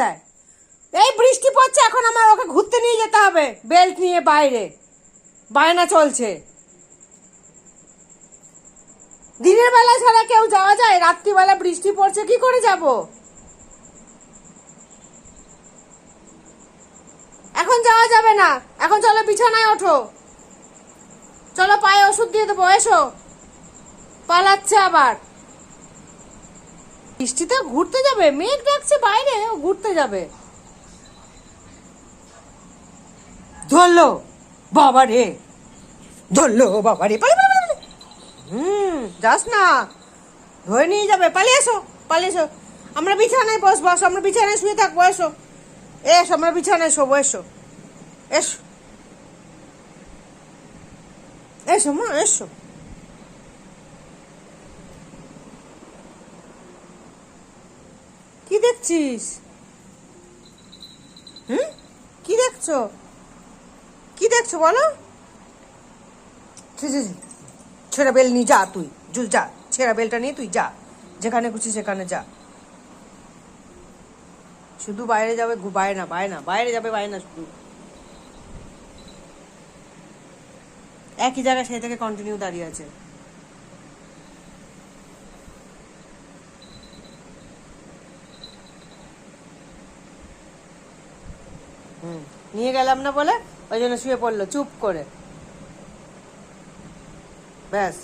দেয়। এই বৃষ্টি পড়ছে, এখন আমার ওকে ঘুরতে নিয়ে যেতে হবে। বেল্ট নিয়ে বাইরে। বায়না চলছে। দিনের বেলা ছাড়া কেউ যাওয়া যায়, রাত্রিবেলা বৃষ্টি পড়ছে, কি করে যাব? এখন যাওয়া যাবে না। এখন চলো বিছানায় ওঠো। চলো পায়ে ওষুধ দিয়ে দেবো, এসো। পালাচ্ছে আবার। বৃষ্টিতে ঘুরতে যাবে? মেঘ ডাকছে বাইরে। ও ঘুরতে যাবে? ধরলো, বাবা রে। ধরলো, বাবা রে। পালে হুম, যাস না। ধরে নিয়ে যাবে। পালিয়ে এসো পালিয়ে এসো। আমরা বিছানায় বস বস আমরা বিছানায় শুয়ে থাকব, এসো। এসো, আমরা বিছানায় শোবো, এসো। এসো। এসো, মা, এসো। কি দেখছিস হুম কি দেখছ? কি দেখছ বলো। ছেঁড়া বেল নিয়ে যা তুই যা। ছেঁড়া বেলটা নিয়ে তুই যা। যেখানে খুশি সেখানে যা। শুধু বাইরে যাবে বাইরে না বায়না বায়না বাইরে যাবে বাইরে বায়না শুধু। একই জায়গায় সেই থেকে কন্টিনিউ দাঁড়িয়ে আছে। হুম। নিয়ে গেলাম না বলে ওই জন্য শুয়ে পড়ল চুপ করে। ব্যাস।